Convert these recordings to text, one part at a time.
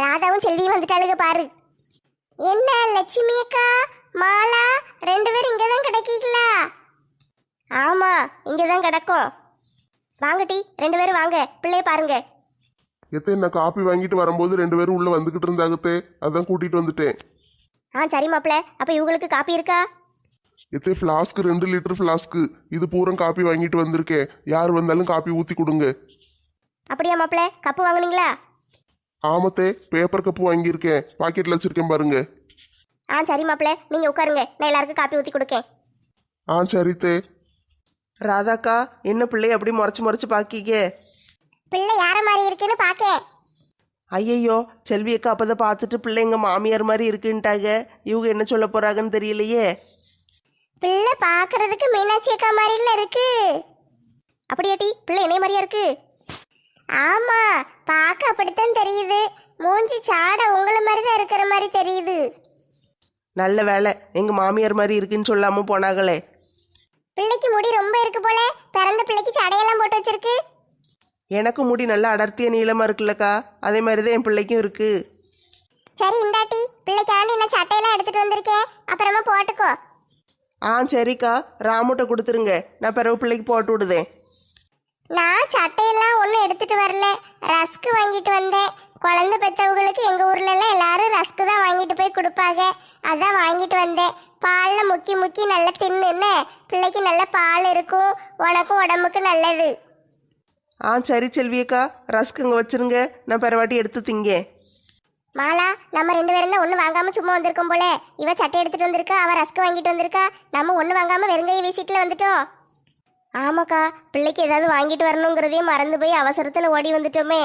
ராதாவும் செல்வியும் வந்துட்டாளுங்க பாரு. என்ன லட்சுமி அக்கா மாலா ரெண்டு பேரும் இங்கே தான் கிடைக்கீங்களா? ஆமா இங்கே தான் கிடக்கும். வாங்க டி ரெண்டு பேரும் வாங்க பிள்ளைய பாருங்க. எத்தே நான் காப்பி வாங்கிட்டு வரும்போது ரெண்டு பேரும் உள்ள வந்துகிட்டு இருந்தாகத்தே அதான் கூட்டிட்டு வந்துட்டேன். ஆ சரி மாப்பிள்ள அப்ப இவங்களுக்கு காப்பி இருக்கா? எத்தே ஃப்ளாஸ்க் ரெண்டு லிட்டர் ஃப்ளாஸ்க்கு இது பூரம் காப்பி வாங்கிட்டு வந்திருக்கேன். யார் வந்தாலும் காப்பி ஊத்தி கொடுங்க. அப்படியா மாப்பிள்ள கப்பு வாங்குனீங்களா? ஆமத்தே பேப்பர் கப்பு வாங்கியிருக்கேன். பாக்கெட்ல வச்சிருக்கேன் பாருங்க. ஆ சரி மாப்பிள்ள நீங்க உட்காருங்க. நான் எல்லாருக்கும் காப்பி ஊத்தி கொடுக்கேன். ஆ சரித்தே. ராதாக்கா என்ன பிள்ளைய அப்படி முறைச்சு முறைச்சு பாக்கீங்க? பிள்ளை யார மாதிரி இருக்குன்னு பாக்கேன். ஐயையோ செல்வி அக்கா அப்பதான் பார்த்துட்டு பிள்ளை எங்க மாமியார் மாதிரி இருக்குன்ட்டாங்க. இவங்க என்ன சொல்ல போறாங்கன்னு தெரியலையே. பிள்ளை பாக்குறதுக்கு மீனாட்சி அக்கா மாதிரில இருக்கு. அப்படியாட்டி பிள்ளை என்னைய மாதிரியா இருக்கு? ஆமா பார்க்க அப்படித்தான் தெரியுது. மூஞ்சி சாட உங்களை மாதிரி தான் இருக்கிற மாதிரி தெரியுது. நல்ல வேலை. எங்க மாமியார் மாதிரி இருக்குன்னு சொல்லாம போனாங்களே. பிள்ளைக்கு முடி ரொம்ப இருக்கு போல. பிறந்த பிள்ளைக்கு சடையெல்லாம் போட்டு வச்சிருக்கு. எனக்கு முடி நல்லா அடர்த்திய நீளமா இருக்குல்லக்கா. அதே மாதிரி தான் என் பிள்ளைக்கும் இருக்கு. சரி இந்தாட்டி. பிள்ளைக்காண்டி நான் சட்டையெல்லாம் எடுத்துட்டு வந்திருக்கேன். அப்புறமா போட்டுக்கோ. ஆ சரிக்கா. ராமுட்ட கொடுத்துருங்க. நான் பிறகு பிள்ளைக்கு போட்டு விடுதேன். நான் சட்டையெல்லாம் ஒன்றும் எடுத்துட்டு வரல. ரஸ்க் வாங்கிட்டு வந்தேன். குழந்தை பெற்றவங்களுக்கு எங்கள் ஊர்ல எல்லாம் எல்லாரும் ரஸ்க் தான் வாங்கிட்டு போய் கொடுப்பாங்க. அதான் வாங்கிட்டு வந்தேன். பாலில் முக்கி முக்கி நல்லா தின்னுன்னு பிள்ளைக்கு நல்ல பால் இருக்கும். உனக்கும் உடம்புக்கு நல்லது. ஆ சரி செல்வியக்கா. ரஸ்க் இங்கே வச்சிருங்க. நான் பிறவாட்டி எடுத்து திங்கேன். மாலா நம்ம ரெண்டு பேரும் தான் ஒன்று வாங்காம சும்மா வந்திருக்கோம் போல. இவ சட்டை எடுத்துட்டு வந்திருக்கா அவ ரஸ்க் வாங்கிட்டு வந்திருக்கா. நம்ம ஒன்று வாங்காம வெறுங்கையை வீசிட்டுல வந்துட்டோம். ஆமாக்கா பிள்ளைக்கு ஏதாவது வாங்கிட்டு வரணுங்கிறதையும் மறந்து போய் அவசரத்தில் ஓடி வந்துட்டோமே.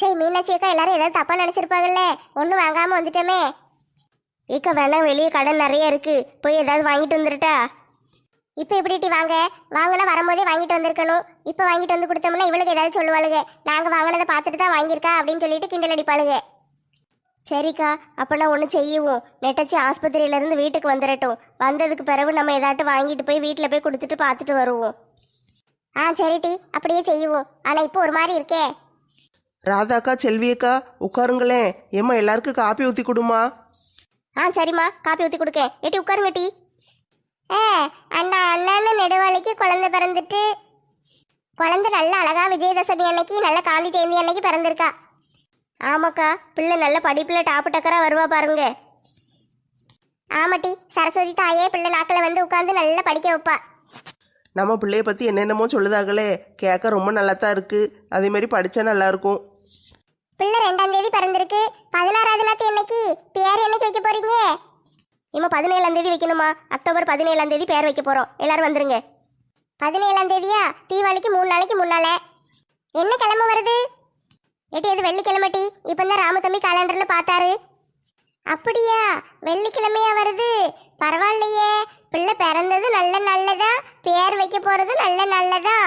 சரி மீனாட்சி அக்கா எல்லாரும் ஏதாவது தப்பாக நினச்சிருப்பாங்கல்ல? ஒன்றும் வாங்காமல் வந்துட்டோமே. ஏக்கா வேணா வெளியே கடன் நிறைய இருக்குது போய் ஏதாவது வாங்கிட்டு வந்துருட்டா? இப்போ எப்படி டி வாங்க? வாங்கினா வரும்போதே வாங்கிட்டு வந்திருக்கணும். இப்போ வாங்கிட்டு வந்து கொடுத்தோம்னா இவளுக்கு ஏதாவது சொல்லுவாளுங்க நாங்கள் வாங்கினதை பார்த்துட்டு தான் வாங்கியிருக்கா அப்படின்னு சொல்லிட்டு கிண்டல் அடிப்பாளுங்க சரிக்கா அப்போனா ஒன்று செய்யுவோம். நெட்டச்சி ஆஸ்பத்திரியிலேருந்து வீட்டுக்கு வந்துடட்டும் வந்ததுக்கு பிறகு நம்ம ஏதாட்டும் வாங்கிட்டு போய் வீட்டில் போய் கொடுத்துட்டு பார்த்துட்டு வருவோம். ஆ சரி டி அப்படியே செய்யுவோம் ஆனால் இப்போ ஒரு மாதிரி இருக்கே. ராதாக்கா செல்வியக்கா உட்காருங்களேன். ஏம்மா எல்லாருக்கும் காப்பி ஊற்றி கொடுமா? ஆ சரிம்மா காப்பி ஊற்றி கொடுக்க. ஏட்டி உட்காருங்க டி. ஆ அண்ணா அண்ணன்னு நெடுவாளிக்கு குழந்தை பிறந்துட்டு குழந்தை நல்ல அழகா விஜயதசமி அன்னைக்கு நல்ல காந்தி ஜெயந்தி அன்னைக்கு பிறந்திருக்கா. ஆமாக்கா பிள்ளை நல்ல படிப்பில் டாப்பு டக்கரா வருவா பாருங்க. ஆமாட்டி சரஸ்வதி தாயே பிள்ளை நாக்கில் வந்து உட்காந்து நல்லா படிக்க வைப்பா. நம்ம பிள்ளைய பற்றி என்னென்னமோ சொல்லுதாங்களே கேட்க ரொம்ப நல்லா தான் இருக்குது அதே மாதிரி படித்தா நல்லா இருக்கும் பிள்ளை ரெண்டாம் தேதி பிறந்திருக்கு. பதினாறாவது நாத்து என்னைக்கு? பேர் என்னைக்கு வைக்க போறீங்க? இம்மா பதினேழாம் தேதி வைக்கணுமா? அக்டோபர் பதினேழாம் தேதி பேர் வைக்க போறோம். எல்லாரும் வந்துருங்க. பதினேழாம் தேதியா? தீபாவளிக்கு மூணு நாளைக்கு முன்னால. என்ன கிழமை வருது? ஏட்டி அது வெள்ளிக்கிழமை டி. இப்போ தான் ராமதம்பி காலண்டரில் பார்த்தாரு. அப்படியா? வெள்ளிக்கிழமையா வருது? பரவாயில்லையே. பிள்ளை பிறந்தது நல்ல நல்லதா? பேர் வைக்க போகிறது நல்ல நல்லதா?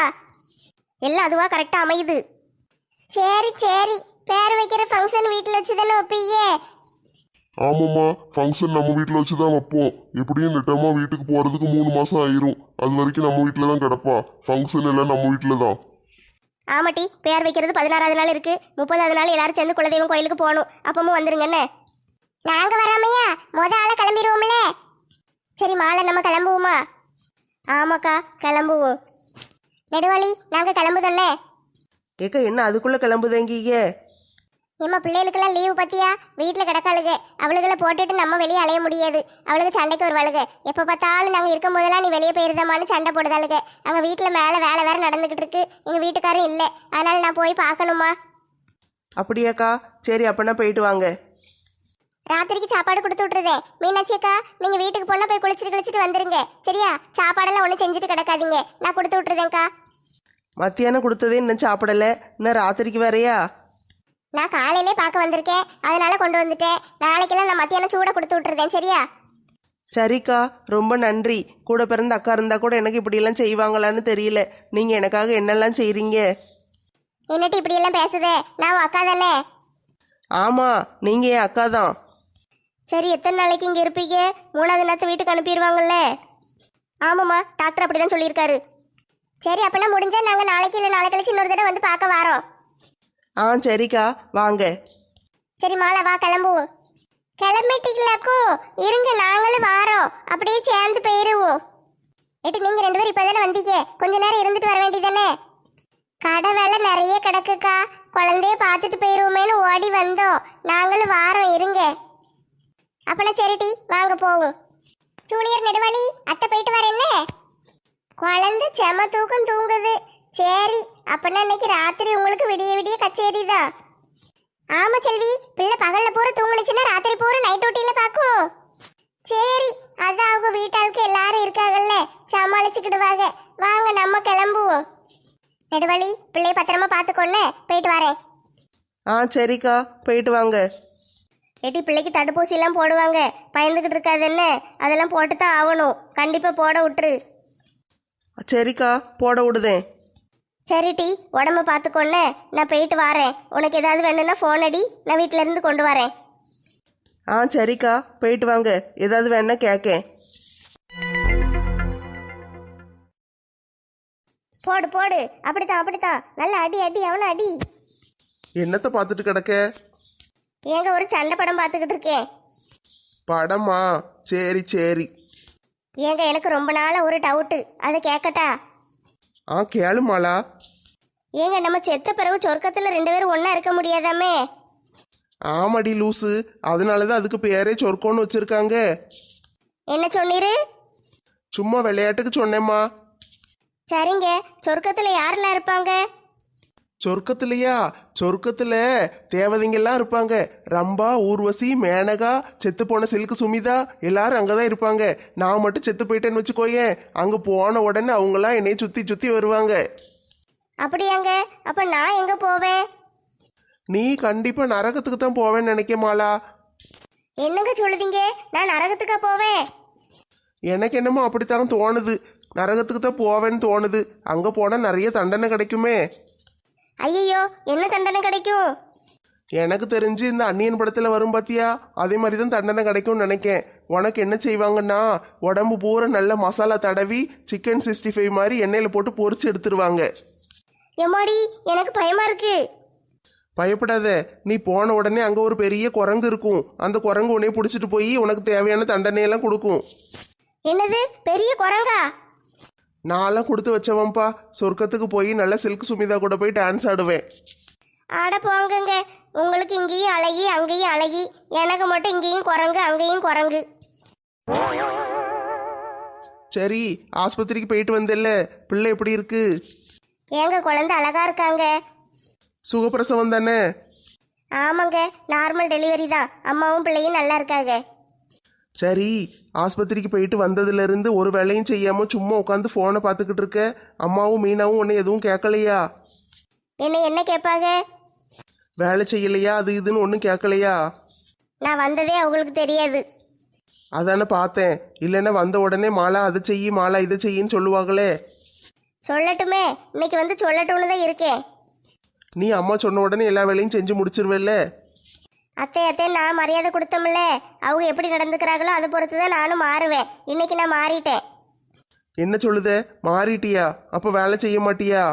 எல்லாம் அதுவா கரெக்டாக அமையுது. சரி சரி. பேர் வைக்கிற ஃபங்க்ஷன் வீட்டில் வச்சு தானே வைப்பீங்க? ஆமாம்மா. ஃபங்க்ஷன் நம்ம வீட்டில் வச்சு தான் வைப்போம். எப்படியும் நெட்டமாக வீட்டுக்கு போகிறதுக்கு மூணு மாதம் ஆயிரும். அது வரைக்கும் நம்ம வீட்டில் தான் கிடப்பா. ஃபங்க்ஷன் எல்லாம் நம்ம வீட்டில் தான் ஆமாட்டி பேர் வைக்கிறது பதினாறாவது நாள் இருக்கு. முப்பதாவது நாள் எல்லாரும் சேர்ந்து குலதெய்வம் கோயிலுக்கு போகணும். அப்பமும் வந்துருங்கண்ணே நாங்க வராமையா? முத ஆள கிளம்பிடுவோம்ல. சரி மாலை நம்ம கிளம்புவோமா? ஆமாக்கா கிளம்புவோம். நெடுவாளி நாங்க கிளம்புதோல்ல ஏக்கா என்ன அதுக்குள்ளே கிளம்புதங்கீங்க? ஏம்மா பிள்ளைகளுக்கெல்லாம் லீவு பத்தியா? வீட்டில் கிடக்காளுங்க அவளுகளை போட்டுட்டு நம்ம வெளியே அலைய முடியாது. அவளுக்கு சண்டைக்கு வருவாளுங்க எப்போ பார்த்தாலும் நாங்கள் இருக்கும் போதெல்லாம் நீ வெளியே போயிருந்தமான்னு சண்டை போடுதாளுங்க அங்கே வீட்டில் மேலே வேலை வேற நடந்துக்கிட்டு இருக்கு. எங்கள் வீட்டுக்காரும் இல்லை. அதனால நான் போய் பார்க்கணுமா? அப்படியாக்கா? சரி அப்போனா போயிட்டு வாங்க. ராத்திரிக்கு சாப்பாடு கொடுத்து விட்டுருதேன் மீனாட்சி அக்கா நீங்கள் வீட்டுக்கு போனால் போய் குளிச்சுட்டு குளிச்சுட்டு வந்துருங்க. சரியா? சாப்பாடெல்லாம் ஒன்றும் செஞ்சுட்டு கிடக்காதீங்க. நான் கொடுத்து விட்டுருதேன்க்கா. மத்தியானம் கொடுத்ததே இன்னும் சாப்பிடலை. இன்னும் ராத்திரிக்கு வேறையா? நான் காலையிலே பார்க்க வந்திருக்கேன். அதனால கொண்டு வந்துட்டேன். நாளைக்கெல்லாம் நான் மத்தியானம் சூட கொடுத்து விட்டுருதேன் சரியா? சரிக்கா ரொம்ப நன்றி. கூட பிறந்த அக்கா இருந்தா கூட எனக்கு இப்படியெல்லாம் செய்வாங்களான்னு தெரியல. நீங்கள் எனக்காக என்னெல்லாம் செய்கிறீங்க என்னட்டு இப்படியெல்லாம் பேசுதே. நான் அக்கா தானே? ஆமாம் நீங்கள் என் அக்கா தான். சரி எத்தனை நாளைக்கு இங்கே இருப்பீங்க? மூணாவது நேரத்து வீட்டுக்கு அனுப்பிடுவாங்கல்ல? ஆமாம்மா டாக்டர் அப்படி தான் சொல்லியிருக்காரு. சரி அப்பனா முடிஞ்சா நாங்கள் நாளைக்கு இல்லை நாளை கழிச்சு இன்னொரு தடவை வந்து பார்க்க வரோம். ஆ சரிக்கா வாங்க. சரி மாலா வா கிளம்புவோம். கிளம்பிட்டீங்களாக்கும் இருங்க நாங்களும் வாரோம். அப்படியே சேர்ந்து போயிருவோம். ஏட்டி நீங்க ரெண்டு பேரும் இப்பதானே வந்தீங்க? கொஞ்ச நேரம் இருந்துட்டு வர வேண்டியதானே கடை வேலை நிறைய கிடக்குக்கா. குழந்தைய பார்த்துட்டு போயிருவோமேனு ஓடி வந்தோம். நாங்களும் வாரோம் இருங்க. அப்பனா சரிடி வாங்க போவோம். ஜூனியர் நெடுவாளி அத்தை போயிட்டு வரேன்னு குழந்தை செம தூக்கம் தூங்குது. சரி அப்பனா இன்னைக்கு ராத்திரி உங்களுக்கு விடிய விடிய கச்சேரி தான். ஆமா செல்வி பிள்ளை பகல்ல பூரா தூங்குனுச்சுன்னா ராத்திரி பூரா நைட் டியூட்டில பாக்கும் சரி அதான் அவங்க வீட்டாளுக்கு எல்லாரும் இருக்காங்கல்ல சமாளிச்சுக்கிடுவாங்க. வாங்க நம்ம கிளம்புவோம். நெடுவழி பிள்ளைய பத்திரமா பார்த்துக்கொன்னு போயிட்டு வரேன். ஆ சரிக்கா போயிட்டு வாங்க. எட்டி பிள்ளைக்கு தடுப்பூசி எல்லாம் போடுவாங்க. பயந்துகிட்டு இருக்காது என்ன? அதெல்லாம் போட்டு தான் ஆகணும். கண்டிப்பா போட விட்டுரு. சரிக்கா போட விடுதேன். சரி டி உடம்ப பார்த்துக்கொன்னு நான் போயிட்டு வரேன். உனக்கு ஏதாவது வேணும்னா ஃபோன் அடி. நான் வீட்டில இருந்து கொண்டு வரேன். ஆ சரிக்கா. போயிட்டு வாங்க. ஏதாவது வேணா கேட்கேன் போடு போடு. அப்படித்தான் அப்படித்தான். நல்ல அடி அடி அவனை அடி. என்னத்தை பார்த்துட்டு கிடக்க? ஏங்க ஒரு சண்டை படம் பார்த்துக்கிட்டு இருக்கேன். படமா? சரி சரி. ஏங்க எனக்கு ரொம்ப நாளா ஒரு டவுட்டு அதை கேட்கட்டா ஆ கேளுமாளா ஏங்க நம்ம செத்த பிறகு சொர்க்கத்துல ரெண்டு பேரும் ஒண்ணா இருக்க முடியாதாமே? ஆமாடி லூசு. அதனால தான் அதுக்கு பேரே சொர்க்கோன்னு வச்சிருக்காங்க. என்ன சொன்னீரு? சும்மா விளையாட்டுக்கு சொன்னேம்மா. சரிங்க. சொர்க்கத்துல யாரெல்லாம் இருப்பாங்க? சொர்க்கத்திலையா? சொர்க்கத்துல தேவதைங்கெல்லாம் இருப்பாங்க. ரம்பா ஊர்வசி மேனகா செத்து போன சில்கு சுமிதா எல்லாரும் அங்கதான் இருப்பாங்க. நான் மட்டும் செத்து போயிட்டேன்னு வச்சுக்கோயேன். அங்க போன உடனே அவங்கெல்லாம் என்னைய சுத்தி சுத்தி வருவாங்க. அப்படியாங்க? அப்ப நான் எங்க போவேன்? நீ கண்டிப்பா நரகத்துக்கு தான் போவேன்னு நினைக்கமாளா என்னங்க சொல்லுதீங்க? நான் நரகத்துக்கா போவேன்? எனக்கு என்னமோ அப்படித்தான் தோணுது. நரகத்துக்கு தான் போவேன்னு தோணுது. அங்க போனா நிறைய தண்டனை கிடைக்குமே. ஐயோ என்ன தண்டனை கிடைக்கும்? எனக்கு தெரிஞ்சு இந்த அந்நியன் படத்துல வரும் பாத்தியா? அதே மாதிரி தான் தண்டனை கிடைக்கும்னு நினைக்கேன். உனக்கு என்ன செய்வாங்கன்னா உடம்பு பூரா நல்ல மசாலா தடவி சிக்கன் சிக்ஸ்டி ஃபைவ் மாதிரி எண்ணெயில போட்டு பொரிச்சு எடுத்துருவாங்க. எம்மாடி எனக்கு பயமா இருக்கு. பயப்படாத. நீ போன உடனே அங்க ஒரு பெரிய குரங்கு இருக்கும். அந்த குரங்கு உன்னைய பிடிச்சிட்டு போய் உனக்கு தேவையான தண்டனையெல்லாம் கொடுக்கும். என்னது? பெரிய குரங்கா? நான்லாம் கொடுத்து வச்சவன்பா சொர்க்கத்துக்கு போய் நல்ல சில்க் சுமிதா கூட போய் டான்ஸ் ஆடுவேன். ஆட போங்கங்க. உங்களுக்கு இங்கேயும் அழகி அங்கேயும் அழகி. எனக்கு மட்டும் இங்கேயும் குரங்கு அங்கேயும் குரங்கு. சரி ஆஸ்பத்திரிக்கு போயிட்டு வந்தேல்ல. பிள்ளை எப்படி இருக்கு? ஏங்க குழந்தை அழகா இருக்காங்க. சுகப்பிரசவம் தானே? ஆமாங்க நார்மல் டெலிவரி தான். அம்மாவும் பிள்ளையும் நல்லா இருக்காங்க. சரி ஆஸ்பத்திரிக்கு போயிட்டு வந்ததுல இருந்து ஒரு வேலையும் செய்யாம சும்மா உட்காந்து போனை பார்த்துக்கிட்டு இருக்க. அம்மாவும் மீனாவும் உன்னை எதுவும் கேட்கலையா? என்ன என்ன கேட்பாங்க? வேலை செய்யலையா? அது இதுன்னு ஒன்றும் கேட்கலையா? நான் வந்ததே அவங்களுக்கு தெரியாது. அதானே பார்த்தேன். இல்லைன்னா வந்த உடனே மாலா அதை செய்யி மாலா இதை செய்யின்னு சொல்லுவாங்களே. சொல்லட்டுமே. இன்னைக்கு வந்து சொல்லட்டும்னு தான் இருக்கேன். நீ அம்மா சொன்ன உடனே எல்லா வேலையும் செஞ்சு முடிச்சிருவேல்ல? அத்தை அத்தை நான் மரியாதை கொடுத்தோம்ல. அவங்க எப்படி நடந்துக்கிறாங்களோ அதை பொறுத்து தான் நானும் மாறுவேன். இன்னைக்கு நான் மாறிட்டேன். என்ன சொல்லுத? மாறிட்டியா? அப்போ வேலை செய்ய மாட்டியா?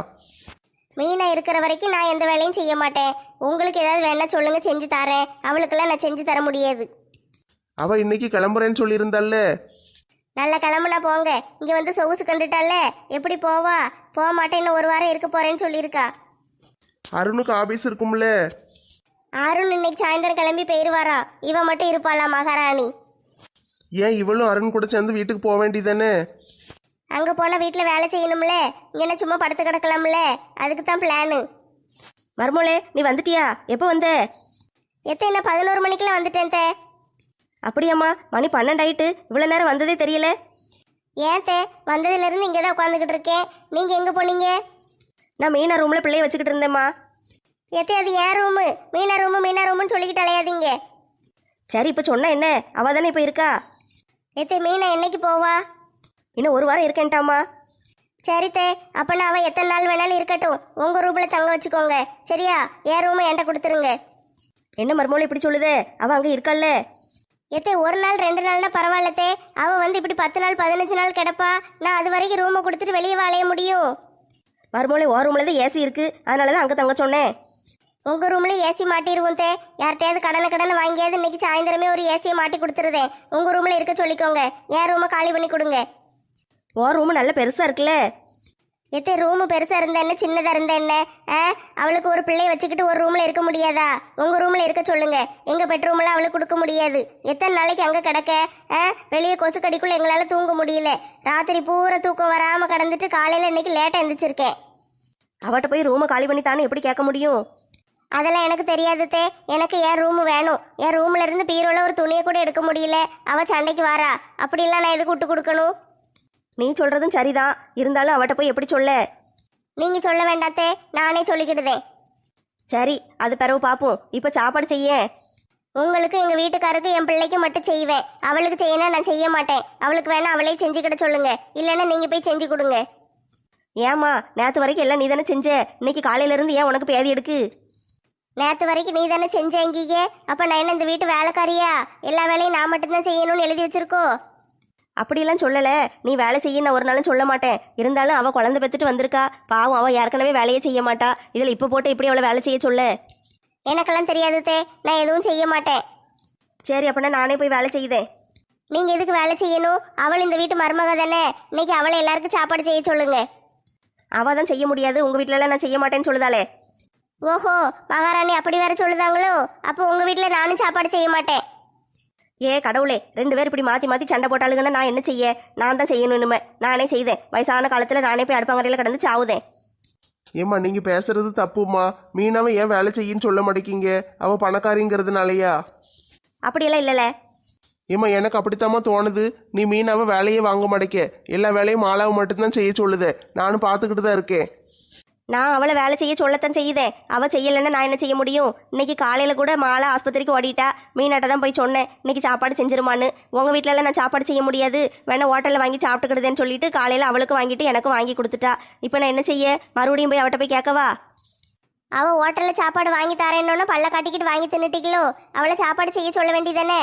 மீனா இருக்கிற வரைக்கும் நான் எந்த வேலையும் செய்ய மாட்டேன். உங்களுக்கு ஏதாவது வேணா சொல்லுங்க செஞ்சு தரேன். அவளுக்கெல்லாம் நான் செஞ்சு தர முடியாது. அவ இன்னைக்கு கிளம்புறேன்னு சொல்லியிருந்தால்ல நல்ல கிளம்புனா போங்க. இங்க வந்து சொகுசு கண்டுட்டால எப்படி போவா? போக மாட்டேன். இன்னும் ஒரு வாரம் இருக்க போறேன்னு சொல்லியிருக்கா. அருணுக்கு ஆபீஸ் இருக்கும்ல. அருண் இன்னைக்கு சாயந்தரம் கிளம்பி போயிருவாரா? இவ மட்டும் இருப்பாளா மகாராணி? ஏன் இவளும் அருண் கூட சேர்ந்து வீட்டுக்கு போக வேண்டியதானே அங்க போனா வீட்டுல வேலை செய்யணும்ல? இங்கன்னா சும்மா படுத்து கிடக்கலாம்ல? அதுக்கு தான் பிளானு மர்மோளே நீ வந்துட்டியா? எப்போ வந்த? எத்தனை என்ன பதினோரு மணிக்கெல்லாம் வந்துட்டேன் தே. அப்படியாம்மா மணி பன்னெண்டு ஆயிட்டு இவ்வளோ நேரம் வந்ததே தெரியல. ஏன் தே? வந்ததுல இருந்து இங்கே தான் உட்காந்துக்கிட்டு இருக்கேன். நீங்க எங்க போனீங்க? நான் மீனா ரூமில் பிள்ளைய வச்சுக்கிட்டு இருந்தேம்மா. எத்தே அது ஏன் ரூமு மீனா ரூமு மீனா ரூமுன்னு சொல்லிக்கிட்டு அலையாதீங்க. சரி இப்போ சொன்னா என்ன? அவ தானே இப்போ இருக்கா? எத்தே மீனா என்னைக்கு போவா? இன்னும் ஒரு வாரம் இருக்கேன்ட்டாம்மா. சரி தே அப்பனா அவ எத்தனை நாள் வேணாலும் இருக்கட்டும். உங்க ரூம்ல தங்க வச்சுக்கோங்க. சரியா? என் ரூமை என்கிட்ட கொடுத்துருங்க. என்ன மர்மோளை இப்படி சொல்லுதே? அவ அங்கே இருக்கால்ல. எத்தே ஒரு நாள் ரெண்டு நாள்னா பரவாயில்லத்தே அவ வந்து இப்படி பத்து நாள் பதினஞ்சு நாள் கிடப்பா. நான் அது வரைக்கும் ரூமை கொடுத்துட்டு வெளியே வாழைய முடியும். மர்மோளை ஓ ரூமில் தான் ஏசி இருக்கு. அதனால தான் அங்கே தங்க சொன்னேன். உங்க ரூம்ல ஏசி மாட்டிடுவோம் தே. யார்கிட்டயாவது கடனை கடனை வாங்கியாவது இன்னைக்கு சாயந்தரமே ஒரு ஏசியை மாட்டி கொடுத்துருதேன் உங்க ரூம்ல இருக்க சொல்லிக்கோங்க. என் ரூமை காலி பண்ணி கொடுங்க. உன் ரூம் நல்ல பெருசா இருக்குல்ல? எத்தே ரூம் பெருசா இருந்தா என்ன சின்னதா இருந்தா என்ன? ஆ? அவளுக்கு ஒரு பிள்ளைய வச்சுக்கிட்டு ஒரு ரூம்ல இருக்க முடியாதா? உங்க ரூம்ல இருக்க சொல்லுங்க. எங்க பெட்ரூம்ல அவளுக்கு கொடுக்க முடியாது. எத்தனை நாளைக்கு அங்க கிடக்க? ஆ? வெளியே கொசு கடிக்குள்ள எங்களால தூங்க முடியல. ராத்திரி பூரா தூக்கம் வராம கடந்துட்டு காலையில இன்னைக்கு லேட்டா எந்திரிச்சிருக்கேன். அவட்ட போய் ரூமை காலி பண்ணித்தான்னு எப்படி கேட்க முடியும்? அதெல்லாம் எனக்கு தெரியாது தே. எனக்கு என் ரூம் வேணும். என் ரூம்ல இருந்து பீரோல ஒரு துணியை கூட எடுக்க முடியல. அவ சண்டைக்கு வாரா. அப்படிலாம் நான் எதுக்கு விட்டு கொடுக்கணும்? நீ சொல்றதும் சரிதான். இருந்தாலும் அவட்ட போய் எப்படி சொல்ல? நீங்க சொல்ல வேண்டாத்தே நானே சொல்லிக்கிடுதேன். சரி அது பிறகு பார்ப்போம் இப்போ சாப்பாடு செய்ய. உங்களுக்கு எங்க வீட்டுக்காருக்கு என் பிள்ளைக்கு மட்டும் செய்வேன். அவளுக்கு செய்யணும் நான் செய்ய மாட்டேன். அவளுக்கு வேணா அவளே செஞ்சுக்கிட சொல்லுங்க. இல்லைன்னா நீங்க போய் செஞ்சு கொடுங்க. ஏமா நேற்று வரைக்கும் எல்லாம் நீ தானே செஞ்ச? இன்னைக்கு காலையில இருந்து ஏன் உனக்கு பேதி எடுக்கு? நேத்து வரைக்கும் நீ தானே செஞ்சேங்கீங்க அப்ப நான் என்ன இந்த வீட்டு வேலைக்காரியா? எல்லா வேலையும் நான் மட்டும்தான் செய்யணும்னு எழுதி வச்சிருக்கோ? அப்படியெல்லாம் சொல்லல. நீ வேலை செய்ய நான் ஒரு நாளும் சொல்ல மாட்டேன். இருந்தாலும் அவ குழந்தை பெத்துட்டு வந்திருக்கா. பாவம் அவ ஏற்கனவே வேலையே செய்ய மாட்டா. இதுல இப்ப போட்டு இப்படி அவளை வேலை செய்ய சொல்ல? எனக்கெல்லாம் தெரியாது தே. நான் எதுவும் செய்ய மாட்டேன். சரி அப்படின்னா நானே போய் வேலை செய்தேன். நீங்க எதுக்கு வேலை செய்யணும்? அவள் இந்த வீட்டு மருமக தானே. இன்னைக்கு அவளை எல்லாருக்கும் சாப்பாடு செய்ய சொல்லுங்க. அவ தான் செய்ய முடியாது. உங்க வீட்ல எல்லாம் நான் செய்ய மாட்டேன்னு சொல்லுதாளே? ஓஹோ மகாராணி அப்படி வேற சொல்லுதாங்களோ? அப்போ உங்க வீட்டுல நானும் சாப்பாடு செய்ய மாட்டேன். ஏ கடவுளே ரெண்டு பேர் இப்படி மாத்தி மாத்தி சண்டை போட்டாளுங்கன்னா நான் என்ன செய்ய? நான் தான் செய்யணும் இனிமே. நானே செய்தேன். வயசான காலத்துல நானே போய் அடுப்பங்கரையில கடந்து சாவுதேன். ஏம்மா நீங்க பேசுறது தப்புமா மீனாவை ஏன் வேலை செய்யின்னு சொல்ல மாட்டேங்கிங்க அவ பணக்காரிங்கிறதுனாலயா? அப்படியெல்லாம் இல்லைல்ல ஏம்மா எனக்கு அப்படித்தாம்மா தோணுது. நீ மீனாவை வேலையே வாங்க மாட்டேக்க. எல்லா வேலையும் மாலாவை மட்டும்தான் செய்ய சொல்லுத. நானும் பார்த்துக்கிட்டு தான் இருக்கேன். நான் அவளை வேலை செய்ய சொல்லத்தான் செய்யுதேன் அவ செய்யலைன்னா நான் என்ன செய்ய முடியும்? இன்னைக்கு காலையில கூட மாலை ஆஸ்பத்திரிக்கு ஓடிட்டா. மீனாட்ட தான் போய் சொன்னேன். இன்னைக்கு சாப்பாடு செஞ்சிருமான்னு. உங்க வீட்ல எல்லாம் நான் சாப்பாடு செய்ய முடியாது. வேணா ஹோட்டல்ல வாங்கி சாப்பிட்டுக்கிடுதேன்னு சொல்லிட்டு காலையில அவளுக்கு வாங்கிட்டு எனக்கும் வாங்கி கொடுத்துட்டா. இப்போ நான் என்ன செய்ய? மறுபடியும் போய் அவட்ட போய் கேட்கவா? அவ ஹோட்டல்ல சாப்பாடு வாங்கி தரேன்னு பல்ல காட்டிக்கிட்டு வாங்கி தின்னுட்டீங்களோ? அவளை சாப்பாடு செய்ய சொல்ல வேண்டியதானே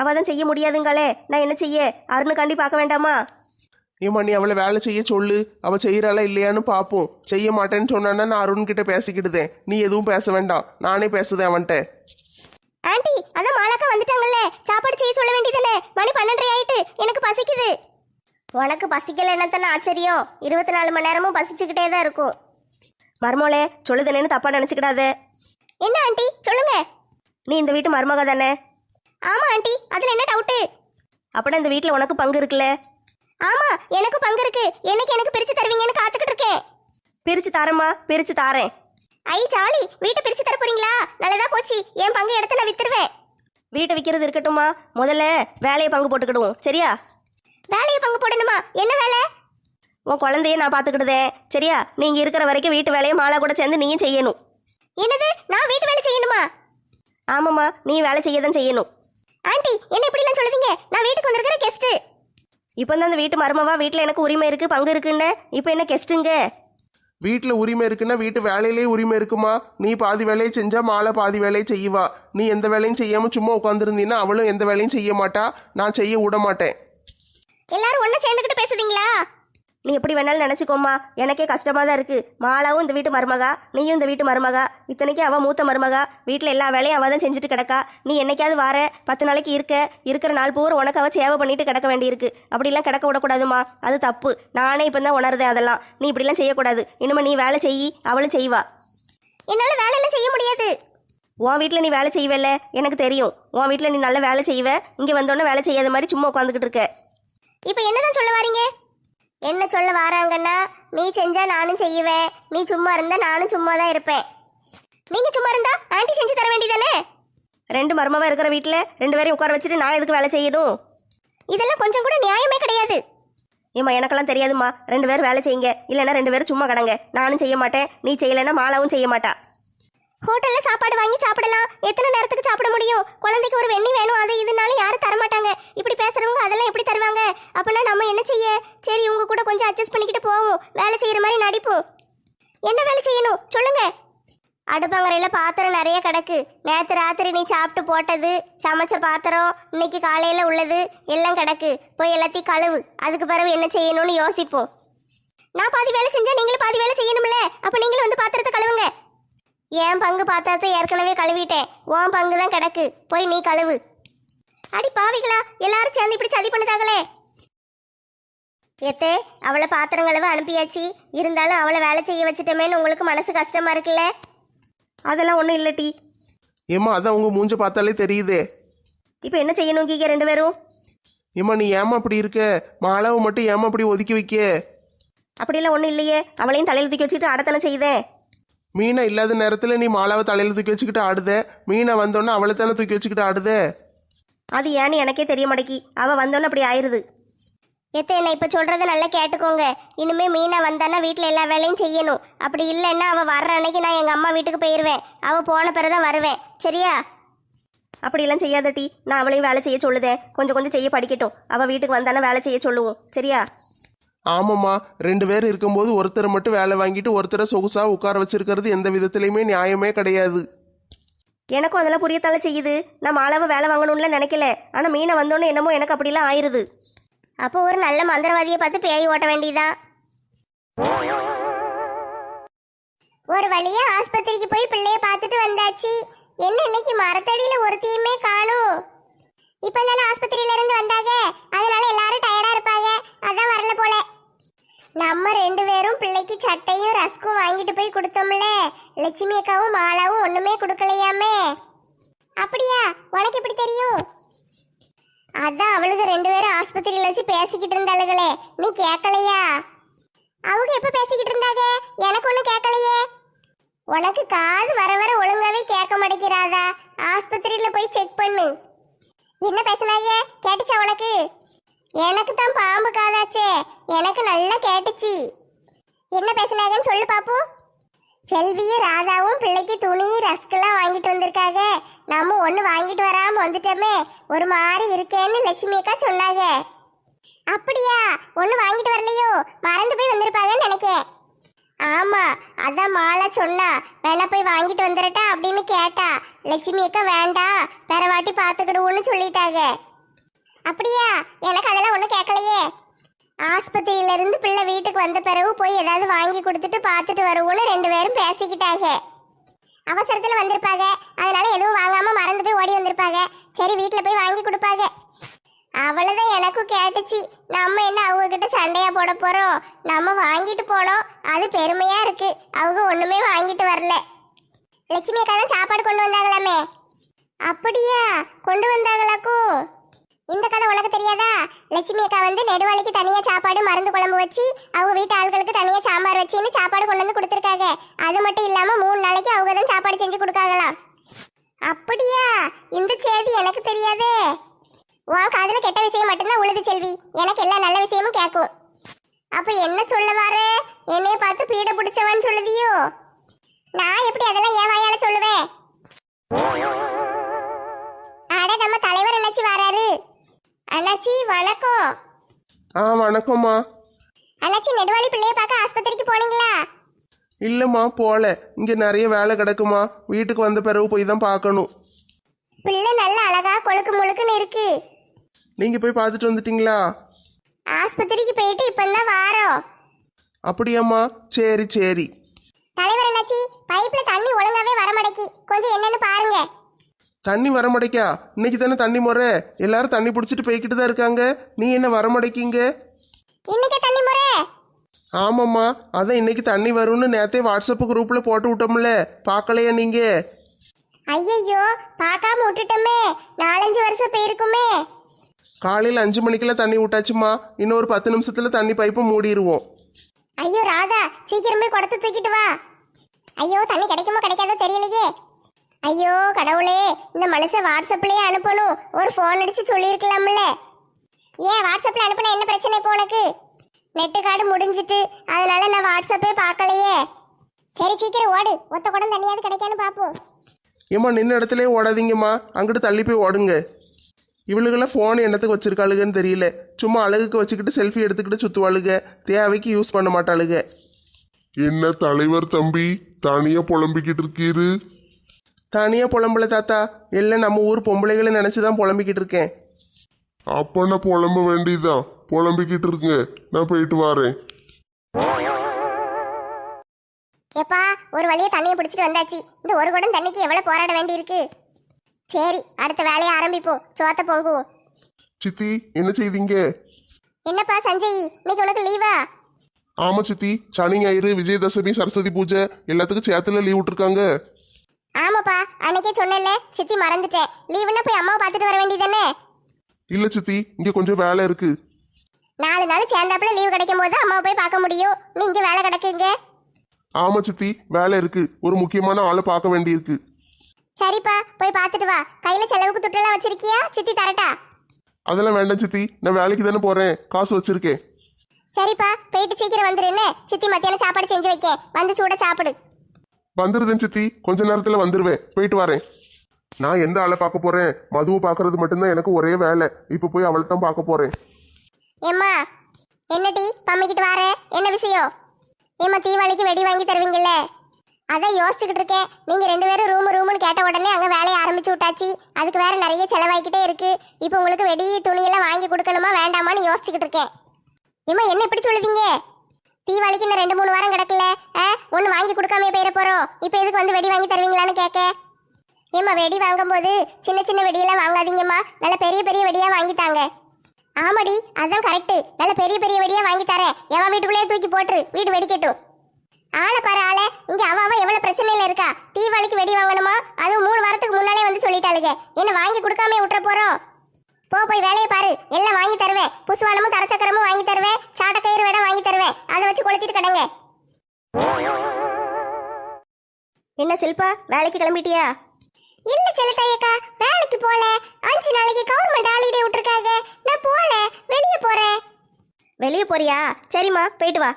அவ தான் செய்ய முடியாதுங்களே. நான் என்ன செய்ய? அருணுக்காண்டி பார்க்க வேண்டாமா? ஏமா நீ அவளை வேலை செய்ய சொல்லு. அவள் செய்கிறாளா இல்லையான்னு பார்ப்போம் செய்ய மாட்டேன்னு சொன்னான்னா நான் அருண்கிட்ட பேசிக்கிட்டுதேன் நீ எதுவும் பேச வேண்டாம். நானே பேசுதேன் அவன்கிட்ட. ஆண்டி அதான் மாலாக்கா வந்துட்டாங்கல்ல. சாப்பாடு செய்ய சொல்ல வேண்டியதுல மணி பன்னெண்டரை ஆயிட்டு. எனக்கு பசிக்குது. உனக்கு பசிக்கல என்னத்தான ஆச்சரியம்? இருபத்தி நாலு மணி நேரமும் பசிச்சுக்கிட்டே தான் இருக்கும். மருமோளே சொல்லுதேனேன்னு தப்பா நினைச்சுக்கிடாத. என்ன ஆண்டி? சொல்லுங்க. நீ இந்த வீட்டு மருமக தானே ஆமா ஆண்டி. அதுல என்ன டவுட்டு அப்படின்னா இந்த வீட்டில் உனக்கு பங்கு இருக்குல்ல? ஆமா எனக்கு பங்கு இருக்கு. என்னைக்கு எனக்கு பிரிச்சு தருவீங்கன்னு காத்துக்கிட்டு இருக்கேன். பிரிச்சு தாரேம்மா பிரிச்சு தாரேன். ஐ ஜாலி. வீட்டை பிரிச்சு தர போறீங்களா? நல்லதா போச்சு. என் பங்கு எடுத்து நான் வித்துருவேன். வீட்டை விற்கிறது இருக்கட்டுமா முதல்ல வேலையை பங்கு போட்டுக்கிடுவோம். சரியா? வேலையை பங்கு போடணுமா? என்ன வேலை? உன் குழந்தைய நான் பார்த்துக்கிடுதேன். சரியா? நீங்க இருக்கிற வரைக்கும் வீட்டு வேலையை மாலா கூட சேர்ந்து நீயும் செய்யணும். என்னது? நான் வீட்டு வேலை செய்யணுமா? ஆமாம்மா நீ வேலை செய்ய தான் செய்யணும். ஆண்டி என்ன இப்படிலாம் சொல்லுதீங்க? நான் வீட்டுக்கு வந்திருக்கிற கெஸ்ட் இப்போ தான் அந்த வீட்டு மருமவா வீட்டில் எனக்கு உரிமை இருக்கு பங்கு இருக்குன்னு. இப்போ என்ன கெஸ்ட்டுங்க? வீட்டில் உரிமை இருக்குன்னா வீட்டு வேலையிலேயே உரிமை இருக்குமா? நீ பாதி வேலையை செஞ்சா மாலை பாதி வேலையை செய்வா. நீ எந்த வேலையும் செய்யாம சும்மா உட்காந்துருந்தீன்னா அவளும் எந்த வேலையும் செய்ய மாட்டா. நான் செய்ய விட மாட்டேன். எல்லாரும் ஒண்ணா சேர்ந்துக்கிட்டு பேசுதீங்களா? நீ எப்படி வேணாலும் நினச்சிக்கோமா எனக்கே கஷ்டமாக தான் இருக்குது மாலாவும் இந்த வீட்டு மருமகா நீயும் இந்த வீட்டு மருமகா. இத்தனைக்கும் அவள் மூத்த மருமகா. வீட்டில் எல்லா வேலையும் அவள் தான் செஞ்சுட்டு கிடக்கா. நீ என்னைக்காவது வார பத்து நாளைக்கு இருக்க. இருக்கிற நாள் பூரா உனக்கு அவள் சேவை பண்ணிட்டு கிடக்க வேண்டியிருக்கு. அப்படிலாம் கிடக்க விடக்கூடாதுமா அது தப்பு. நானே இப்போ தான் உணருதேன் அதெல்லாம். நீ இப்படிலாம் செய்யக்கூடாது. இனிமேல் நீ வேலை செய் அவளும் செய்வா. என்னால் வேலையெல்லாம் செய்ய முடியாது. உன் வீட்டில் நீ வேலை செய்வேல்ல? எனக்கு தெரியும். உன் வீட்டில் நீ நல்ல வேலை செய்வ. இங்கே வந்தோடனே வேலை செய்யாத மாதிரி சும்மா உட்காந்துக்கிட்டு இருக்க. இப்போ என்னதான் சொல்ல வரீங்க? என்ன சொல்ல வாராங்கன்னா நீ செஞ்சா நானும் செய்வேன். நீ சும்மா இருந்தா நானும் சும்மா தான் இருப்பேன். நீங்க சும்மா இருந்தா ஆண்டி செஞ்சு தர வேண்டியதானே? ரெண்டு மருமவா இருக்கிற வீட்டில் ரெண்டு பேரையும் உட்கார வச்சுட்டு நான் எதுக்கு வேலை செய்யணும்? இதெல்லாம் கொஞ்சம் கூட நியாயமே கிடையாது. ஏம்மா எனக்கெல்லாம் தெரியாதும்மா. ரெண்டு பேரும் வேலை செய்யுங்க. இல்லைன்னா ரெண்டு பேரும் சும்மா கடங்க. நானும் செய்ய மாட்டேன். நீ செய்யலைன்னா மாலாவும் செய்ய மாட்டா. ஹோட்டல்ல சாப்பாடு வாங்கி சாப்பிடலாம். எத்தனை நேரத்துக்கு சாப்பிட முடியும்? குழந்தைக்கு ஒரு வெண்ணி வேணும். அது இதுனாலும் யாரும் தர மாட்டாங்க இப்படி பேசுறவங்க அதெல்லாம் எப்படி தருவாங்க? அப்பனா நம்ம என்ன செய்ய? சரி உங்க கூட கொஞ்சம் அட்ஜஸ்ட் பண்ணிக்கிட்டு போவோம். வேலை செய்யற மாதிரி நடிப்போம். என்ன வேலை செய்யணும்? சொல்லுங்க. அடுப்பங்கரையில் பாத்திரம் நிறைய கிடக்கு. நேற்று ராத்திரி நீ சாப்பிட்டு போட்டது சமைச்ச பாத்திரம் இன்னைக்கு காலையில் உள்ளது எல்லாம் கிடக்கு. போய் எல்லாத்தையும் கழுவு. அதுக்கு பிறகு என்ன செய்யணும்னு யோசிப்போம். நான் பாதி வேலை செஞ்சா நீங்களும் பாதி வேலை செய்யணும்ல? அப்போ நீங்களும் வந்து பாத்திரத்தை கழுவுங்க. என் பங்கு பார்த்தாத்த ஏற்கனவே கழுவிட்டேன். உன் பங்கு தான் கிடக்கு. போய் நீ கழுவு. அடி பாவிகளா எல்லாரும் சேர்ந்து இப்படி சதி பண்ணுதாங்களே. எத்தே அவளை பாத்திரம் கழுவ அனுப்பியாச்சு. இருந்தாலும் அவளை வேலை செய்ய வச்சுட்டோமேன்னு உங்களுக்கு மனசு கஷ்டமா இருக்குல்ல? அதெல்லாம் ஒன்றும் இல்லை டி. ஏம்மா அதான் உங்க மூஞ்ச பார்த்தாலே தெரியுதே. இப்போ என்ன செய்யணும் கீங்க ரெண்டு பேரும்? ஏம்மா நீ ஏமா அப்படி இருக்க? மாலாவை மட்டும் ஏமா அப்படி ஒதுக்கி வைக்க? அப்படிலாம் ஒன்றும் இல்லையே. அவளையும் தலையில் தூக்கி வச்சுட்டு அடத்தனை செய்தேன். மீனா இல்லாத நேரத்தில் நீ மாலாவை தலையில தூக்கி வச்சுக்கிட்டு ஆடுத? மீனா வந்தோன்னே அவளை தானே தூக்கி வச்சுக்கிட்டு ஆடுத? அது ஏன்னு எனக்கே தெரிய மாட்டேக்கி. அவள் வந்தோன்னே அப்படி ஆயிருது. எத்த என்ன இப்போ சொல்கிறத நல்லா கேட்டுக்கோங்க. இனிமே மீனா வந்தானா வீட்டில் எல்லா வேலையும் செய்யணும். அப்படி இல்லைன்னா அவள் வர்ற அன்னைக்கு நான் எங்கள் அம்மா வீட்டுக்கு போயிடுவேன் அவள் போன பிறகு தான் வருவேன். சரியா? அப்படியெல்லாம் செய்யாதட்டி நான் அவளையும் வேலை செய்ய சொல்லுதேன் கொஞ்சம் கொஞ்சம் செய்ய படிக்கட்டும். அவள் வீட்டுக்கு வந்தானா வேலை செய்ய சொல்லுவோம். சரியா? ஆமாம்மா. ரெண்டு பேர் இருக்கும்போது ஒருத்தரை மட்டும் வேலை வாங்கிட்டு ஒருத்தரை சொகுசா உட்கார வச்சிருக்கிறது எந்த விதத்துலையுமே நியாயமே கிடையாது. எனக்கும் அதெல்லாம் புரியத்தால செய்யுது? நான் மாலாவை வேலை வாங்கணும்ல நினைக்கல. ஆனால் மீனை வந்தோன்னே என்னமோ எனக்கு அப்படிலாம் ஆயிருது. அப்போ ஒரு நல்ல மந்திரவாதியை பார்த்து பேய் ஓட்ட வேண்டியதா? ஒரு வழியா ஆஸ்பத்திரிக்கு போய் பிள்ளைய பார்த்துட்டு வந்தாச்சு. என்ன இன்னைக்கு மரத்தடியில ஒருத்தையுமே காணும். இப்ப தானே ஆஸ்பத்திரியில இருந்து வந்தாங்க. அதனால நம்ம ரெண்டு பேரும் பிள்ளைக்கு சட்டையும் ரஸ்க்கும் வாங்கிட்டு போய் கொடுத்தோம்ல. லட்சுமி அக்காவும் மாலாவும் ஒண்ணுமே கொடுக்கலையாமே. அப்படியா? உனக்கு எப்படி தெரியும்? அதான் அவளுக்கு ரெண்டு பேரும் ஆஸ்பத்திரியில வச்சு பேசிக்கிட்டு இருந்தாளுகளே. நீ கேட்கலையா? அவங்க எப்ப பேசிக்கிட்டு இருந்தாங்க? எனக்கு ஒன்றும் கேட்கலையே. உனக்கு காது வர வர ஒழுங்காவே கேட்க மாட்டேங்கிறாதா? ஆஸ்பத்திரியில போய் செக் பண்ணு. என்ன பேசினாயே கேட்டுச்சா உனக்கு? எனக்கு தான் பாம்பு காதாச்சே. எனக்கு நல்லா கேட்டுச்சு. என்ன பேசுனாங்கன்னு சொல்லு பாப்போம் செல்வியும் ராதாவும் பிள்ளைக்கு துணி ரஸ்கெல்லாம் வாங்கிட்டு வந்திருக்காங்க நம்ம ஒன்று வாங்கிட்டு வராம வந்துட்டோமே. ஒரு மாதிரி இருக்கேன்னு லட்சுமி அக்கா சொன்னாங்க அப்படியா? ஒன்று வாங்கிட்டு வரலையோ? மறந்து போய் வந்திருப்பாங்கன்னு நினைக்கேன். ஆமாம் அதான் மாலா சொன்னா. வேணா போய் வாங்கிட்டு வந்துடட்டா அப்படின்னு கேட்டா. லட்சுமி அக்கா வேண்டாம் வேற வாட்டி பார்த்துக்கிடுவோன்னு சொல்லிட்டாங்க அப்படியா? எனக்கு அதெல்லாம் ஒன்றும் கேட்கலையே. ஆஸ்பத்திரியில இருந்து பிள்ளை வீட்டுக்கு வந்த பிறகு போய் ஏதாவது வாங்கி கொடுத்துட்டு பார்த்துட்டு வருவோன்னு ரெண்டு பேரும் பேசிக்கிட்டாங்க. அவசரத்தில் வந்திருப்பாங்க. அதனால எதுவும் வாங்காம மறந்து போய் ஓடி வந்திருப்பாங்க. சரி வீட்டில் போய் வாங்கி கொடுப்பாங்க. அவ்வளோதான் எனக்கும் கேட்டுச்சு. நம்ம என்ன அவங்க கிட்ட சண்டையா போட போகிறோம் நம்ம வாங்கிட்டு போனோம். அது பெருமையாக இருக்குது அவங்க ஒன்றுமே வாங்கிட்டு வரல. லட்சுமி அக்கா தான் சாப்பாடு கொண்டு வந்தாங்களாமே? அப்படியா? கொண்டு வந்தாங்களாக்கும்? இந்த கதை உனக்கு தெரியாதா? லட்சுமி அக்கா வந்து நெடுவாளிக்கு தனியா சாப்பாடு மருந்து குழம்பு வச்சு அவங்க வீட்டு ஆள்களுக்கு தனியா சாம்பார் வச்சுன்னு சாப்பாடு கொண்டு வந்து கொடுத்துருக்காங்க. அது மட்டும் இல்லாம மூணு நாளைக்கு அவங்க தான் சாப்பாடு செஞ்சு கொடுக்காங்களாம். அப்படியா? இந்த செய்தி எனக்கு தெரியாதே. உன் காதுல கெட்ட விஷயம் மட்டும்தான் உழுது செல்வி. எனக்கு எல்லா நல்ல விஷயமும் கேட்கும். அப்ப என்ன சொல்ல வர? என்னைய பார்த்து பீட பிடிச்சவன்னு சொல்லுதியோ? நான் எப்படி அதெல்லாம் ஏன் வாயால சொல்லுவேன்? அட நம்ம தலைவர் அண்ணாச்சி வராரு? அண்ணாச்சி வணக்கம். ஆ வணக்கம்மா. அண்ணாச்சி நெடுவாளி பிள்ளைய பார்க்க ஆஸ்பத்திரிக்கு போனீங்களா? இல்லைம்மா போகல இங்கே நிறைய வேலை கிடக்குமா. வீட்டுக்கு வந்த பிறகு போய் தான் பார்க்கணும். பிள்ளை நல்ல அழகா கொழுக்கு முழுக்குன்னு இருக்கு. நீங்கள் போய் பார்த்துட்டு வந்துட்டீங்களா? ஆஸ்பத்திரிக்கு போயிட்டு இப்பதான் வாரோம். அப்படியாம்மா. சரி சரி. தலைவர் அண்ணாச்சி பைப்ல தண்ணி ஒழுங்காவே வர மாட்டேக்கி கொஞ்சம் என்னன்னு பாருங்க. தண்ணி வரமடைக்கா? இன்னைக்கு தானே தண்ணி முறை. எல்லாரும் தண்ணி பிடிச்சிட்டு போய்கிட்டு தான் இருக்காங்க. நீ என்ன வரமடைக்கீங்க? இன்னைக்கு தண்ணி முறை. ஆமாம்மா. அதான் இன்னைக்கு தண்ணி வரும்னு நேத்தே வாட்ஸ்அப் குரூப்பில் போட்டு விட்டோம்ல. பார்க்கலையா நீங்கள் ஐயையோ பார்க்காம விட்டுட்டோமே. நாலஞ்சு வருஷம் போயிருக்குமே. காலையில் அஞ்சு மணிக்கெல்லாம் தண்ணி விட்டாச்சுமா இன்னொரு பத்து நிமிஷத்தில் தண்ணி பைப்பை மூடிடுவோம் ஐயோ ராதா சீக்கிரமே குடத்தை தூக்கிட்டு வா. ஐயோ தண்ணி கிடைக்குமோ கிடைக்காதோ தெரியலையே. ஐயோ கடவுளே இந்த மனுஷன் வாட்ஸ்அப்லயே அனுப்பணும். ஒரு ஃபோன் அடிச்சு சொல்லியிருக்கலாம்ல. ஏன் வாட்ஸ்அப்ல அனுப்புன என்ன பிரச்சனை இப்போ உனக்கு? நெட்டு கார்டு முடிஞ்சிட்டு அதனால நான் வாட்ஸ்அப்பே பார்க்கலையே. சரி சீக்கிரம் ஓடு. ஒத்த குடம் தண்ணியாவது கிடைக்கான்னு பார்ப்போம். ஏம்மா நின்ன இடத்துலயே ஓடாதீங்கம்மா. அங்கிட்டு தள்ளி போய் ஓடுங்க. இவளுகெல்லாம் ஃபோன் என்னத்துக்கு வச்சிருக்காளுகன்னு தெரியல. சும்மா அழகுக்கு வச்சுக்கிட்டு செல்ஃபி எடுத்துக்கிட்டு சுற்றுவாளுக தேவைக்கு யூஸ் பண்ண மாட்டாளுக. என்ன தலைவர் தம்பி? தனியா புலம்பிக்கிட்டு இருக்கீரு? தனியாக புலம்பல தாத்தா. எல்லாம் நம்ம ஊர் பொம்பளைகளை நினச்சி தான் புலம்பிக்கிட்டு இருக்கேன். அப்ப நான் புலம்ப வேண்டியதுதான் புலம்பிக்கிட்டு இருக்குங்க நான் போயிட்டு வரேன். எப்பா ஒரு வழியா தண்ணியை பிடிச்சிட்டு வந்தாச்சு. இந்த ஒரு குடம் தண்ணிக்கு எவ்வளவு போராட வேண்டியிருக்கு? சரி அடுத்த வேலையை ஆரம்பிப்போம். சோத்த பொங்குவோம். சித்தி என்ன செய்தீங்க? என்னப்பா சஞ்சய் இன்னைக்கு உனக்கு லீவா ஆமா சித்தி. சனி ஞாயிறு விஜயதசமி சரஸ்வதி பூஜை எல்லாத்துக்கும் சேத்துல லீவ் விட்டுருக்காங்க. ஆமாப்பா அன்னைக்கே சொன்னேன்ல சித்தி மறந்துட்டேன் லீவுன்னா போய் அம்மாவை பார்த்துட்டு வர வேண்டியதானே இல்ல சித்தி இங்க கொஞ்சம் வேலை இருக்கு. நாலு நாள் சேர்ந்தாப்புல லீவு கிடைக்கும் போது அம்மாவை போய் பார்க்க முடியும். நீ இங்க வேலை கிடக்குங்க ஆமா சித்தி வேலை இருக்கு. ஒரு முக்கியமான ஆளை பார்க்க வேண்டியிருக்கு. சரிப்பா போய் பார்த்துட்டு வா. கையில செலவுக்கு துட்டெல்லாம் வச்சிருக்கியா? சித்தி தரட்டா? அதெல்லாம் வேண்டாம் சித்தி நான் வேலைக்கு தானே போறேன். காசு வச்சிருக்கேன். சரிப்பா போயிட்டு சீக்கிரம் வந்துரு என்ன? சித்தி மத்தியானம் சாப்பாடு செஞ்சு வைக்க வந்து சூட சாப்பிடு. வந்துருதேன் சித்தி. கொஞ்ச நேரத்துல வந்துருவேன். போயிட்டு வரேன். நான் எந்த ஆளை பார்க்க போறேன்? மதுவை பார்க்கறது மட்டும்தான் எனக்கு ஒரே வேலை. இப்ப போய் அவளை தான் பார்க்க போறேன். ஏம்மா என்னடி பம்மிக்கிட்டு வார. என்ன விஷயம்? ஏம்மா தீவாளிக்கு வெடி வாங்கி தருவீங்கல்ல? அதான் யோசிச்சுக்கிட்டு இருக்கேன். நீங்க ரெண்டு பேரும் ரூம் ரூம்னு கேட்ட உடனே அங்க வேலையை ஆரம்பிச்சு விட்டாச்சு. அதுக்கு வேற நிறைய செலவாகிக்கிட்டே இருக்கு. இப்போ உங்களுக்கு வெடி துணியெல்லாம் வாங்கி கொடுக்கணுமா வேண்டாமான்னு யோசிச்சுக்கிட்டு இருக்கேன். ஏம்மா என்ன இப்படி சொல்லுதீங்க? தீபாவளிக்கு இன்னும் ரெண்டு மூணு வாரம் கிடக்கல ஆ? ஒன்று வாங்கி கொடுக்காம போயிட போகிறோம் இப்போ எதுக்கு வந்து வெடி வாங்கி தருவீங்களான்னு கேட்க ஏம்மா வெடி வாங்கும்போது சின்ன சின்ன வெடியெல்லாம் வாங்காதீங்கம்மா. நல்ல பெரிய பெரிய வெடியாக வாங்கித்தாங்க ஆமாடி அதுதான் கரெக்டு நல்ல பெரிய பெரிய வெடியாக வாங்கி தரேன். எவன் வீட்டுக்குள்ளேயே தூக்கி போட்டுரு. வீடு வெடிக்கட்டும். ஆளை பாரு ஆளை. இங்கே அவ அவ எவ்வளோ பிரச்சனையில் இருக்கா? தீபாவளிக்கு வெடி வாங்கணுமா? அதுவும் மூணு வாரத்துக்கு முன்னாலே வந்து சொல்லிட்டாளுங்க. என்ன வாங்கி கொடுக்காம விட்டுற போகிறோம் போ போய் வேலையை பாரு. எல்லாம் வாங்கி தருவேன் புசுவானமும் தரச்சக்கரமும் வாங்கி தருவேன் சாட்டக்கயிறு வேடம் வாங்கி தருவேன் அதை வச்சு கொளுத்திட்டு கிடங்க. என்ன சில்பா வேலைக்கு கிளம்பிட்டியா? இல்ல செல்லத்தையக்கா வேலைக்கு போல. அஞ்சு நாளைக்கு கவர்மெண்ட் ஹாலிடே விட்டுருக்காங்க. நான் போல. வெளியே போறேன். வெளியே போறியா? சரிம்மா போயிட்டு வா.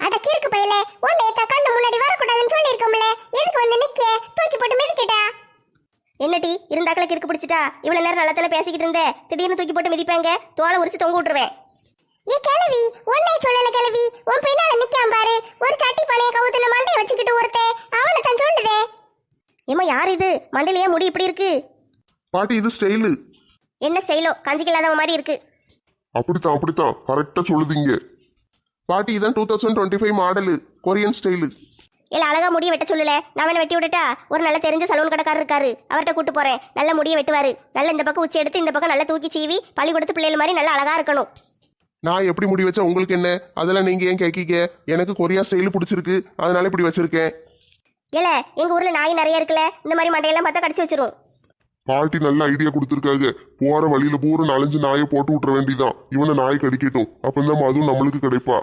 அட கிறுக்கு பையல உன்னை கண்ணு முன்னாடி வரக்கூடாதுன்னு சொல்லியிருக்கோம்ல. எதுக்கு வந்து நிக்க? தூக்கி போட்டு மிதிக்கிட்டா? என்னடி இருந்தாக்களை கிறுக்கு பிடிச்சிட்டா? இவ்வளவு நேரம் நல்லா பேசிக்கிட்டு இருந்த? திடீர்னு தூக்கி போட்டு மிதிப்பாங்க. தோலை உரிச்சு தொங்க விட்டுருவேன். ஏ கிழவி உன்னை சொல்லல கிழவி. உன் பின்னால நிக்காம பாரு. ஒரு சட்டி பழைய கவுத்துல மண்டைய வச்சுக்கிட்டு ஒருத்தன் அவனை தான் சொல்லுதே. ஏம்மா யார் இது? மண்டையில ஏன் முடி இப்படி இருக்கு? பாட்டி இது ஸ்டைலு. என்ன ஸ்டைலோ? கஞ்சிக்கு இல்லாதவ மாதிரி இருக்கு. அப்படித்தான் அப்படித்தான் கரெக்டா சொல்லுதீங்க. பாட்டி இதான் two thousand twenty five model Korean style இல்ல அழகா முடிய வெட்ட சொல்லல. நான் வெட்டி விடட்டா? ஒரு நல்ல தெரிஞ்ச சலூன் கடைக்காரர் இருக்காரு. அவர்கிட்ட கூட்டு போறேன். நல்ல முடிய வெட்டுவாரு. நல்ல இந்த பக்கம் உச்சி எடுத்து இந்த பக்கம் நல்லா தூக்கி சீவி பள்ளிக்கூடத்து பிள்ளைகள் மாதிரி நல்லா அழகா இருக்கணும். நான் எப்படி முடி வச்சா உங்களுக்கு என்ன? அதெல்லாம் நீங்க ஏன் கேட்கீங்க எனக்கு கொரியா ஸ்டைலு பிடிச்சிருக்கு. அதனால இப்படி வச்சிருக்கேன். இல்ல எங்க ஊர்ல நாய் நிறைய இருக்குல்ல. இந்த மாதிரி மண்டையெல்லாம் பார்த்தா கடிச்சு வச்சிரும். பாட்டி நல்ல ஐடியா கொடுத்துருக்காங்க. போற வழியில பூரா நாலஞ்சு நாயை போட்டு விட்டுற வேண்டியதான் இவனை நாய் கடிக்கட்டும். அப்பந்தான் மதுவும் நம்மளுக்கு கிடைப்பா.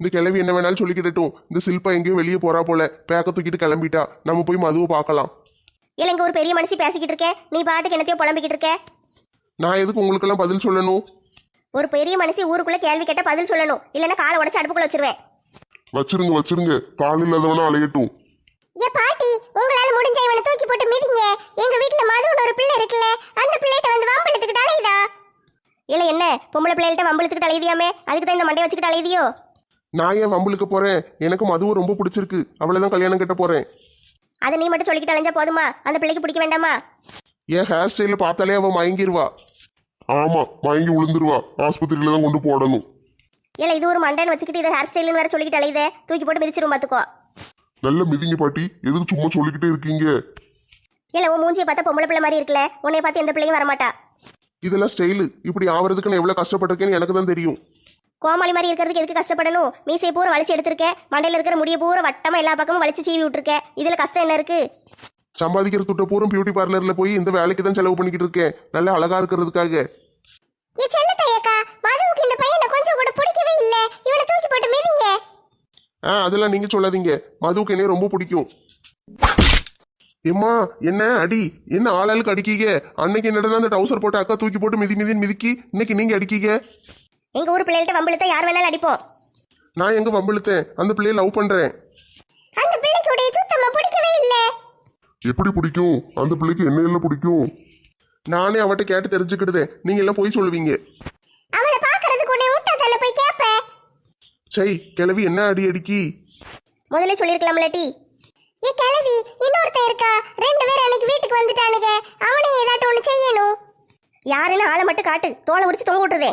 இந்த கிளவி என்ன வேணாலும் சொல்லிக்கிட்டட்டும் இந்த சில்பா எங்கேயோ வெளியே போறா போல. பேக்க தூக்கிட்டு கிளம்பிட்டா. நம்ம போய் மதுவை பார்க்கலாம். இல்ல இங்க ஒரு பெரிய மனுஷி பேசிக்கிட்டு இருக்கேன் நீ பாட்டுக்கு என்னத்தையோ புலம்பிக்கிட்டு இருக்க. நான் எதுக்கு உங்களுக்கெல்லாம் பதில் சொல்லணும்? ஒரு பெரிய மனுஷி ஊருக்குள்ள கேள்வி கேட்டா பதில் சொல்லணும். இல்லைன்னா காலை உடச்சு அடுப்புக்குள்ள வச்சிருவேன். வச்சிருங்க வச்சிருங்க. கால் இல்லாதவனா அலையட்டும். ஏ பாட்டி உங்களால முடிஞ்ச இவனை தூக்கி போட்டு மிதிங்க. எங்க வீட்டுல மதுன்னு ஒரு பிள்ளை இருக்குல்ல அந்த பிள்ளைகிட்ட வந்து வம்பளத்துக்கிட்டு அலையுதா? இல்ல என்ன? பொம்பளை பிள்ளைகள்ட்ட வம்பளுத்துக்கிட்டு அலையுதியாமே? அதுக்கு தான் இந்த மண்டையை வச்சுக்கிட்டு அலையுதியோ? நான் ஏன் வம்புலுக்கு போறேன்? எனக்கு மதுவை ரொம்ப பிடிச்சிருக்கு. அவளை தான் கல்யாணம் கட்ட போறேன். அதை நீ மட்டும் சொல்லிக்கிட்டு அலைஞ்சா போதுமா? அந்த பிள்ளைக்கு பிடிக்க வேண்டாமா? என் ஹேர் ஸ்டைல பார்த்தாலே அவ மயங்கிருவா. ஆமா மயங்கி விழுந்துருவா ஆஸ்பத்திரியில தான் கொண்டு போடணும். இல்ல இது ஒரு மண்டைன்னு வச்சுக்கிட்டு இதை ஹேர் ஸ்டைல்னு வேற சொல்லிக்கிட்டு அலையுதே. தூக்கி போட்டு மிதிச்சிரும் பாத்துக்கோ. நல்ல மிதிங்க பாட்டி. எதுக்கு சும்மா சொல்லிக்கிட்டே இருக்கீங்க? இல்ல உன் மூஞ்சியை பார்த்தா பொம்பளை பிள்ளை மாதிரி இருக்குல்ல. உன்னை பார்த்து எந்த பிள்ளையும் வரமாட்டா. இதெல்லாம் ஸ்டைலு இப்படி ஆவறதுக்கு நான் எவ்வளவு கஷ்டப்பட்டிருக்கேன்னு எனக்கு தான் தெரியும். கோமாளி மாதிரி இருக்கிறதுக்கு எதுக்கு கஷ்டப்படணும்? மீசையை பூரா வலிச்சு எடுத்திருக்க மண்டையில இருக்கிற முடிய பூரா வட்டமா எல்லா பக்கமும் வலிச்சு சீவி விட்டுருக்க இதுல கஷ்டம் என்ன இருக்கு? சம்பாதிக்கிற துட்ட பூரம் பியூட்டி பார்லர்ல போய் இந்த வேலைக்கு தான் செலவு பண்ணிக்கிட்டு இருக்கேன். நல்லா அழகா இருக்கிறதுக்காக. ஏ செல்லத்தையக்கா மதுவுக்கு இந்த பையனை கொஞ்சம் கூட பிடிக்கவே இல்ல. இவனை தூக்கி போட்டு மிதிங்க. ஆ அதெல்லாம் நீங்க சொல்லாதீங்க. மதுவுக்கு என்னைய ரொம்ப பிடிக்கும். எம்மா என்ன அடி என்ன ஆளாளுக்கு அடிக்கீங்க? அன்னைக்கு என்னடா அந்த டவுசர் போட்டு அக்கா தூக்கி போட்டு மிதி மிதின்னு மிதிக்கி இன்னைக்கு நீங்க அடிக்கீங்க? எங்க ஊர் பிள்ளைகள்ட்ட வம்பளுத்த யார் வேணாலும் அடிப்போம். நான் எங்க வம்பிழுத்தேன் அந்த பிள்ளைய லவ் பண்றேன். அந்த பிள்ளைக்கு உடைய சுத்தமா பிடிக்கவே இல்ல. எப்படி பிடிக்கும்? அந்த பிள்ளைக்கு என்ன எல்லாம் பிடிக்கும்? நானே அவட்ட கேட்டு தெரிஞ்சுக்கிடுதேன் நீங்க எல்லாம் போய் சொல்லுவீங்க. அவனை பாக்குறதுக்கு உன்னை விட்டா தானே போய் கேப்ப. சை கிளவி என்ன அடி அடிக்கி? முதல்ல சொல்லிருக்கலாம்ல டி. ஏ கிழவி இன்னொருத்தன் இருக்கா? ரெண்டு பேரும் அன்னைக்கு வீட்டுக்கு வந்துட்டானுங்க. அவனையும் ஏதாட்டும் ஒண்ணு செய்யணும். யாருன்னு ஆளை மட்டும் காட்டு. தோலை உரிச்சு தொங்க விட்டுருதே